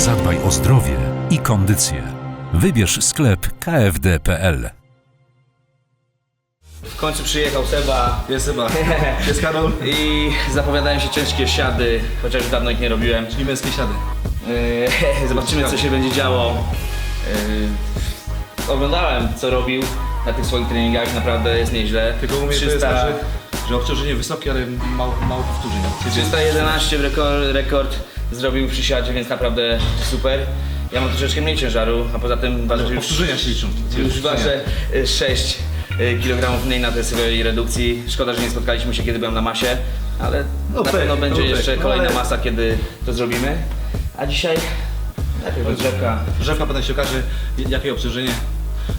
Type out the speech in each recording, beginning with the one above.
Zadbaj o zdrowie i kondycję. Wybierz sklep kfd.pl. W końcu przyjechał Seba Jest chyba. Jest Karol. i zapowiadają się ciężkie siady, chociaż już dawno ich nie robiłem. Czyli męskie siady. Yy, Zobaczymy co się będzie działo. Yy, Oglądałem co robił na tych swoich treningach, naprawdę jest nieźle. Tylko u mnie to jest 300 tak, że, że obciążenie wysokie, ale mało, mało powtórzeń. 311 rekord, rekord zrobił przy siadzie, więc naprawdę super. Ja mam troszeczkę mniej ciężaru, a poza tym ważę, że już, Powtórzenia się liczą. już ważę y, 6 kg mniej na tej swojej redukcji. Szkoda, że nie spotkaliśmy się kiedy byłem na masie, ale No na pewno będzie no jeszcze no kolejna ale- masa, kiedy to zrobimy. A dzisiaj najpierw rozgrzewka. Drzewka potem się okaże, jakie obciążenie.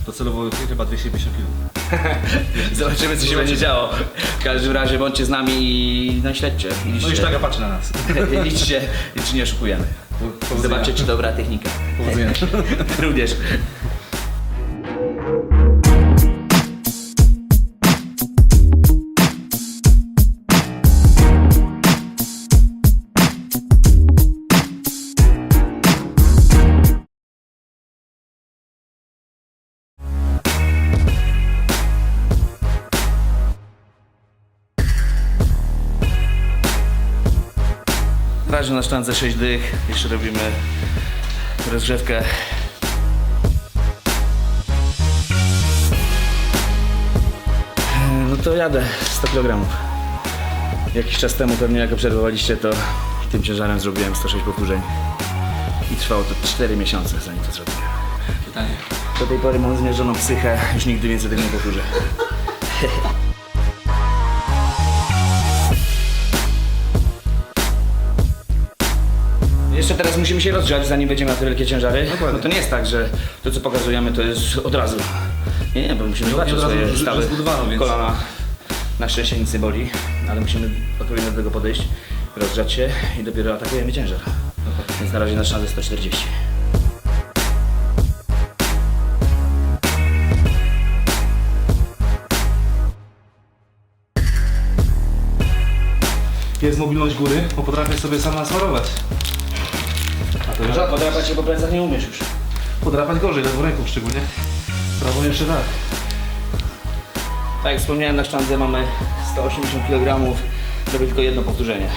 Docelowo chyba 250 kg. Zobaczymy co się będzie działo. W każdym razie bądźcie z nami i no, śledźcie. No i Liczcie, sztaga patrzy na nas. liczcie, czy nie oszukujemy. Powodzenia. Zobaczcie czy dobra technika. Powodzenia. Również. Na razie na sztance 6 dych. Jeszcze robimy rozgrzewkę. No to jadę 100 kg. Jakiś czas temu pewnie jak obserwowaliście to tym ciężarem zrobiłem 106 powtórzeń. I trwało to 4 miesiące zanim to zrobiłem. Pytanie. Do tej pory mam zmierzoną psychę, już nigdy więcej tego nie powtórzę. musimy się rozgrzać, zanim będziemy na te wielkie ciężary. Dokładnie. No to nie jest tak, że to co pokazujemy to jest od razu. Nie, nie, bo musimy Nie- dbać nie o od razu, swoje stawy. więc- Kolana na szczęście nic nie boli, ale musimy odpowiednio do tego podejść, rozgrzać się i dopiero atakujemy ciężar. Więc na razie na szans 140. Jest mobilność góry, bo potrafię sobie sam nasmarować. A to już rzadko. Podrapać się po plecach nie umiesz już. Podrapać gorzej, lewą ręką szczególnie. Prawą jeszcze tak. Tak jak wspomniałem, na sztandze mamy 180 kg, robię tylko jedno powtórzenie.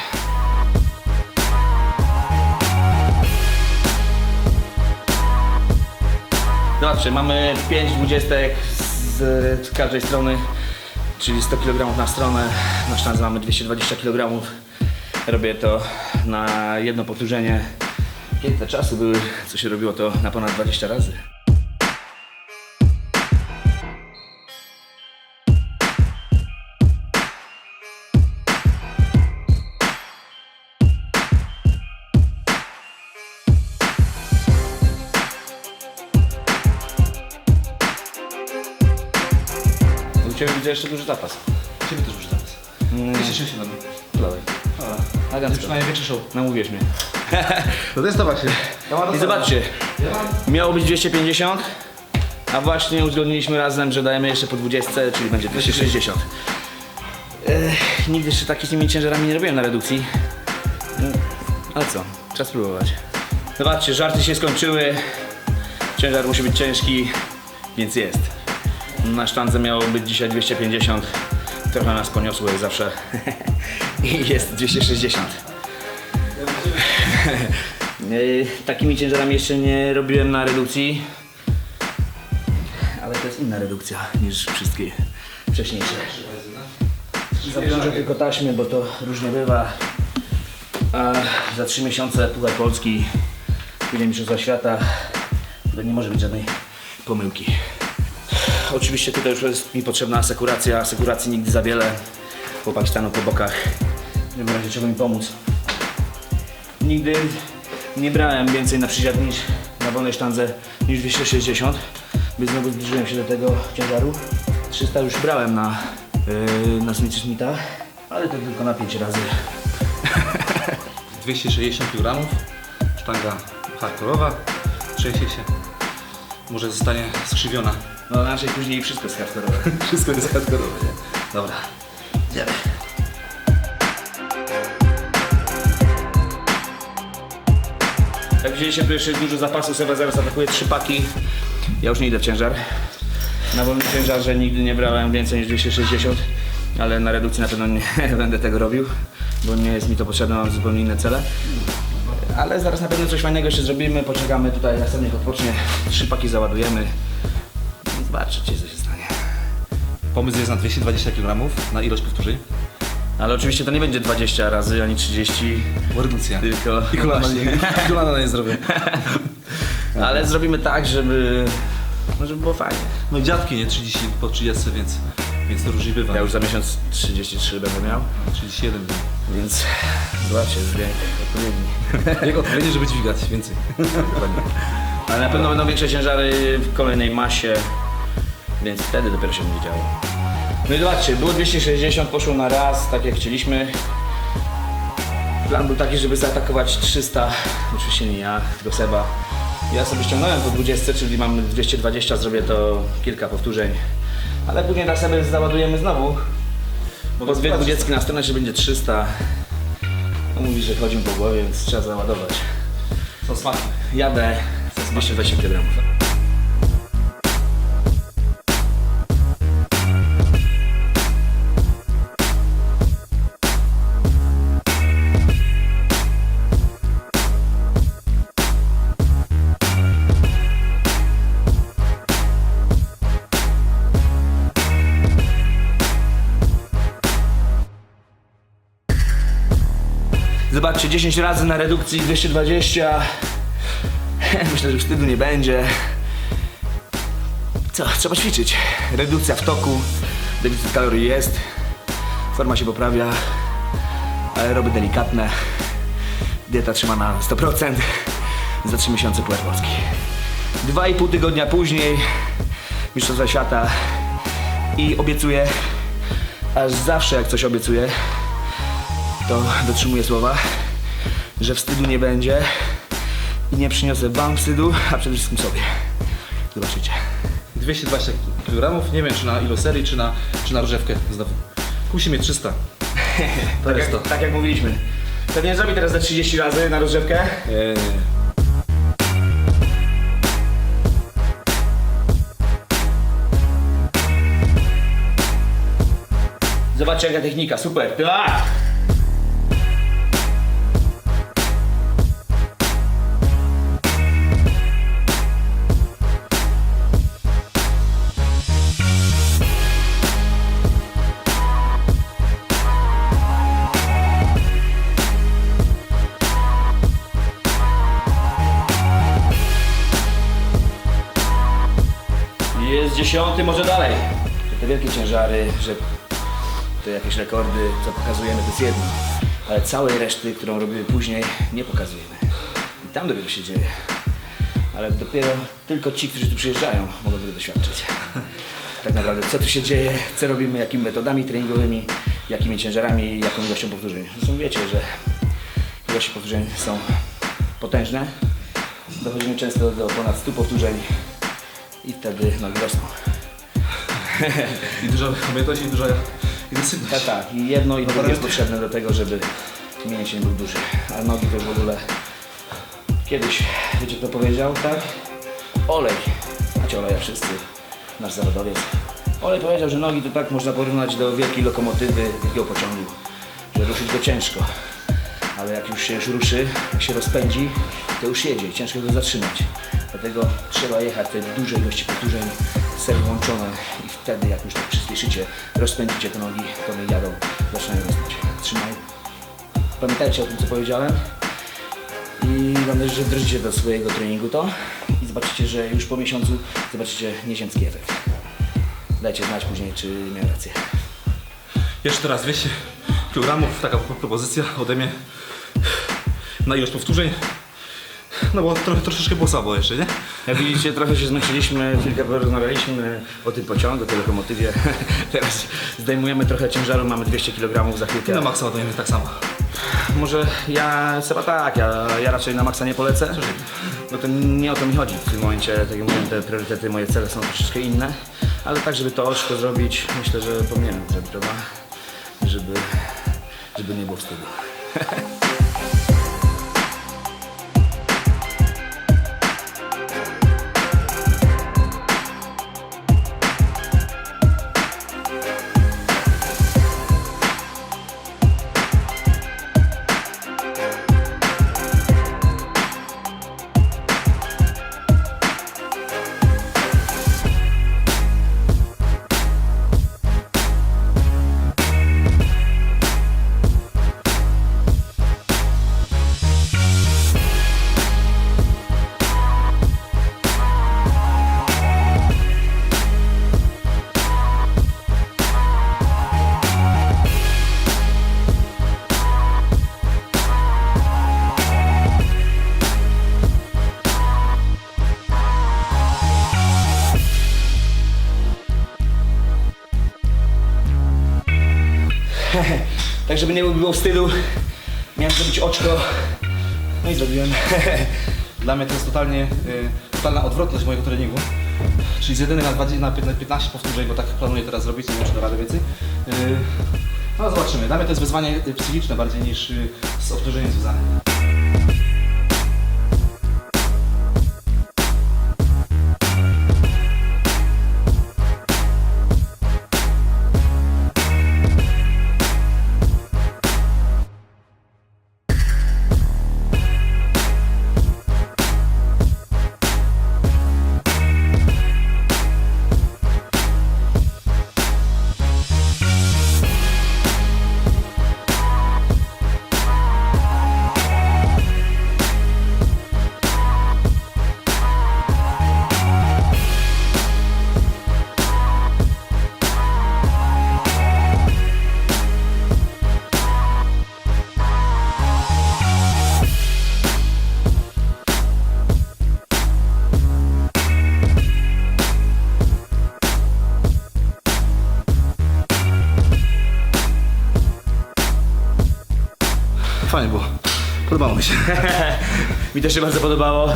Zobaczcie, mamy 5 dwudziestek z, z każdej strony, czyli 100 kg na stronę. Na sztandze mamy 220 kg. Robię to na jedno powtórzenie. Te czasy były, co się robiło to na ponad 20 razy. U Ciebie widzę jeszcze duży zapas. Ciebie też już zaraz. 260 na mnie. Dawaj. Elegancko. Największy show. Namówiłeś mnie. To testować się. I zobaczcie, miało być 250, a właśnie uzgodniliśmy razem, że dajemy jeszcze po 20, czyli będzie 260. Ech, nigdy jeszcze takimi ciężarami nie robiłem na redukcji. No, Ale co, trzeba spróbować. Zobaczcie, żarty się skończyły. Ciężar musi być ciężki, więc jest. Na sztandze miało być dzisiaj 250. Trochę nas poniosło jak zawsze. I jest 260. Yy, Takimi ciężarami jeszcze nie robiłem na redukcji. Ale to jest inna redukcja niż wszystkie wcześniejsze. Zawiążę tylko taśmy, bo to różnie bywa. A za 3 miesiące Puchar Polski, później Mistrzostwa Świata. To nie może być żadnej pomyłki. Oczywiście tutaj już jest mi potrzebna asekuracja. Asekuracji nigdy za wiele. Chłopaki staną po bokach. W razie czego mi pomóc. Nigdy nie brałem więcej na przysiad niż na wolnej sztandze niż 260, więc znowu zbliżyłem się do tego ciężaru. 300 już brałem na, yy, na Smith Smitha, ale to tylko na 5 razy. 260 kg. Sztanga hardkorowa. Trzęsie się. Może zostanie skrzywiona. No raczej później wszystko jest. Wszystko jest hardkorowe, nie? Dobra. Idziemy. Jak widzieliście, tu jeszcze jest dużo zapasu, Seba zaraz atakuje trzy paki. Ja już nie idę w ciężar. Na wolnym ciężarze nigdy nie brałem więcej niż 260, ale na redukcji na pewno nie będę tego robił, bo nie jest mi to potrzebne, mam zupełnie inne cele. Ale zaraz na pewno coś fajnego jeszcze zrobimy, poczekamy tutaj, niech odpocznie, trzy paki załadujemy. Zobaczycie co się stanie. Pomysł jest na 220 kg na ilość powtórzeń. Ale oczywiście to nie będzie 20 razy ani 30, Bo redukcja. tylko... I kolana, nie, kolana nie zrobię. Ale zrobimy tak, żeby, no żeby było fajnie. No i dziadki, nie? 30 po 30, więc, więc to różnie bywa. Ja już za miesiąc 33 będę miał, 37. więc zobaczcie, dźwięk odpowiedni. Jego odpowiednie, żeby dźwigać więcej. Ale na pewno będą większe ciężary w kolejnej masie, więc wtedy dopiero się będzie działo. No i zobaczcie, było 260, poszło na raz, tak jak chcieliśmy. Plan był taki, żeby zaatakować 300, oczywiście nie ja, tylko Seba. Ja sobie ściągnąłem po 20, czyli mamy 220, zrobię to kilka powtórzeń. Ale później na sobie załadujemy znowu. Bo z 20 na stronę, że będzie 300. No mówi, że chodzi po głowie, więc trzeba załadować. Są smaki. Jadę z 220 kg. Zobaczcie, 10 razy na redukcji 220. Myślę, że wstydu nie będzie. Co? Trzeba ćwiczyć. Redukcja w toku, deficyt kalorii jest, forma się poprawia, aeroby delikatne, dieta trzyma na 100%, za 3 miesiące puer polski. Dwa i pół tygodnia później Mistrzostwa Świata i obiecuję, aż zawsze jak coś obiecuję, to dotrzymuję słowa, że wstydu nie będzie i nie przyniosę wam wstydu, a przede wszystkim sobie. Zobaczycie. 220 kg, nie wiem czy na ilość serii, czy na, czy na różewkę znowu. Kusi mnie 300. To Tak jest to. jak, tak jak mówiliśmy. Pewnie zrobi teraz za 30 razy na rozrzewkę. Nie, nie, nie. Zobaczcie jaka technika, super. Tak! Jest dziesiąty, może dalej. Te wielkie ciężary, że te jakieś rekordy, co pokazujemy, to jest jedno. Ale całej reszty, którą robimy później, nie pokazujemy. I tam dopiero się dzieje. Ale dopiero tylko ci, którzy tu przyjeżdżają, mogą tego doświadczyć. Tak naprawdę, co tu się dzieje, co robimy, jakimi metodami treningowymi, jakimi ciężarami, jaką ilością powtórzeń. Zresztą wiecie, że ilości powtórzeń są potężne. Dochodzimy często do ponad 100 powtórzeń i wtedy nogi rosną. I dużo pamiętać i dużo intensywność. Tak, tak. I jedno i drugie jest potrzebne do tego, żeby mięsień był duży. A nogi to w ogóle... Kiedyś, wiecie kto powiedział, tak? Olej. Macie oleja wszyscy. Nasz zawodowiec. Olej powiedział, że nogi to tak można porównać do wielkiej lokomotywy, wielkiego pociągu. Że ruszyć go ciężko. Ale jak już się ruszy, jak się rozpędzi, to już jedzie. Ciężko go zatrzymać. Dlatego trzeba jechać te duże ilości powtórzeń, ser włączone i wtedy jak już tak przyspieszycie, rozpędzicie te nogi, to one jadą, zaczynają rosnąć. Trzymaj. Pamiętajcie o tym, co powiedziałem i mam nadzieję, że wdrożycie do swojego treningu to i zobaczycie, że już po miesiącu zobaczycie nieziemski efekt. Dajcie znać później, czy miałem rację. Jeszcze raz 200 kg, taka propozycja ode mnie na ilość powtórzeń. No bo trochę, troszeczkę było słabo jeszcze, nie? Jak widzicie, trochę się zmęczyliśmy, chwilkę porozmawialiśmy o tym pociągu, tej lokomotywie. Teraz zdejmujemy trochę ciężaru, mamy 200 kg za chwilkę. I na maksa ładujemy tak samo. Może ja chyba tak, ja, ja raczej na maksa nie polecę. No to nie o to mi chodzi. W tym momencie, tak jak mówiłem, te priorytety, moje cele są troszeczkę inne. Ale tak, żeby to oczko zrobić, myślę, że powinienem zrobić, prawda? Żeby, żeby nie było wstydu. Tak żeby nie było wstydu, miałem zrobić oczko. No i zrobiłem. Dla mnie to jest totalnie, y, totalna odwrotność mojego treningu. Czyli z 1 na, 20, na 15 powtórzeń, bo tak planuję teraz zrobić, nie wiem czy radę więcej. Y, no zobaczymy. Dla mnie to jest wyzwanie y, psychiczne bardziej niż y, z obciążeniem związane. Mi też się bardzo podobało.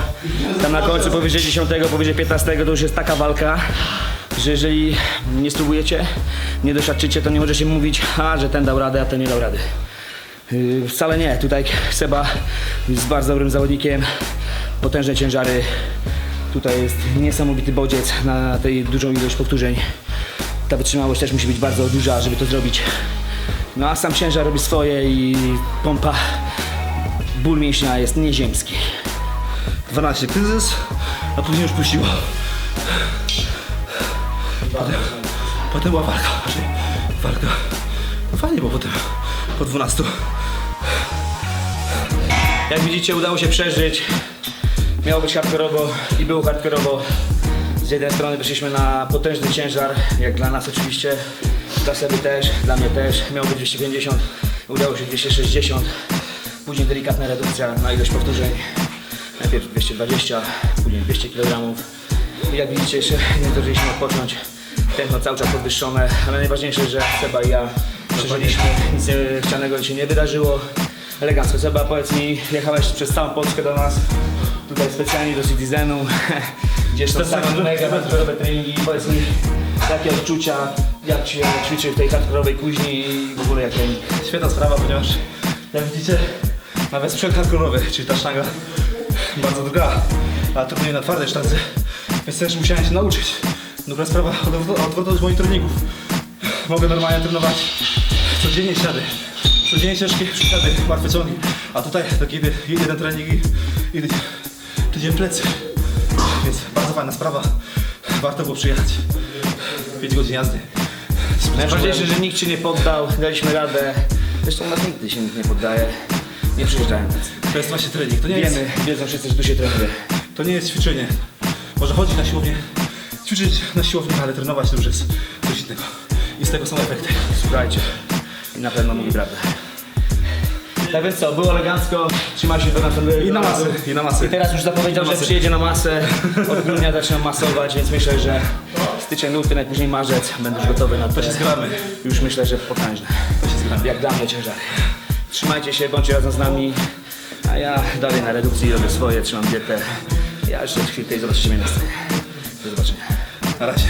Tam na końcu powyżej 10, powyżej 15 to już jest taka walka, że jeżeli nie spróbujecie, nie doświadczycie, to nie możecie mówić, a że ten dał radę, a ten nie dał rady. Yy, wcale nie. Tutaj Seba jest bardzo dobrym zawodnikiem. Potężne ciężary. Tutaj jest niesamowity bodziec na tej dużą ilość powtórzeń. Ta wytrzymałość też musi być bardzo duża, żeby to zrobić. No a sam ciężar robi swoje i pompa, ból mięśnia jest nieziemski. 12 kryzys, a później już puściło. Potem, potem była walka. Czyli walka. Fajnie było potem. Po 12. Jak widzicie udało się przeżyć. Miało być hardkorowo i było hardkorowo. Z jednej strony wyszliśmy na potężny ciężar, jak dla nas oczywiście, dla Seby też, dla mnie też. Miało być 250, udało się 260. Później delikatna redukcja na ilość powtórzeń. Najpierw 220, później 200 kg. Jak widzicie jeszcze nie zdążyliśmy odpocząć. Tętno cały czas podwyższone, ale najważniejsze, że Seba i ja przeżyliśmy. Nic chcianego się nie wydarzyło. Elegancko. Seba, powiedz mi, jechałeś przez całą Polskę do nas, tutaj specjalnie do Citizenu, gdzieś tam same mega hardkorowe treningi. Powiedz mi, jakie odczucia, jak się ćwiczy w tej hardkorowej kuźni i w ogóle jak trening. Świetna sprawa, ponieważ jak widzicie, nawet sprzęt hardkorowy, czyli ta sztanga bardzo droga, a trudniej na twardej sztandze, więc też musiałem się nauczyć. Druga sprawa, odwrot- odwrotność moich treningów. Mogę normalnie trenować codziennie ślady, codziennie ciężkie przysiady, łatwe ciągi, a tutaj taki jedy- jeden trening i, i tydzień plecy. Więc bardzo fajna sprawa, warto było przyjechać. 5 godzin jazdy. Najważniejsze, że nikt się nie poddał, daliśmy radę. Zresztą nas nigdy się nikt nie poddaje. Nie przyjeżdżają. To jest właśnie trening, to nie jest... Wiemy, wiedzą wszyscy, że tu się trenuje. To nie jest ćwiczenie. Może chodzić na siłownię, ćwiczyć na siłowni, ale trenować to już jest coś innego. I z tego są efekty. Słuchajcie. I na pewno mówi prawdę. Tak więc co, było elegancko, trzymaj się do następnego I na masy, razu. i na masy. I teraz już zapowiedział, że przyjedzie na masę. Od grudnia zaczynam masować, więc myślę, że styczeń, luty, najpóźniej marzec będę już gotowy na to. To się zgramy. Już myślę, że potężne. To się zgramy. Jak dla mnie ciężary. Trzymajcie się, bądźcie razem z nami. A ja dalej na redukcji robię swoje, trzymam dietę. Ja jeszcze chwilkę i zobaczycie mnie na scenie. Do zobaczenia. Na razie.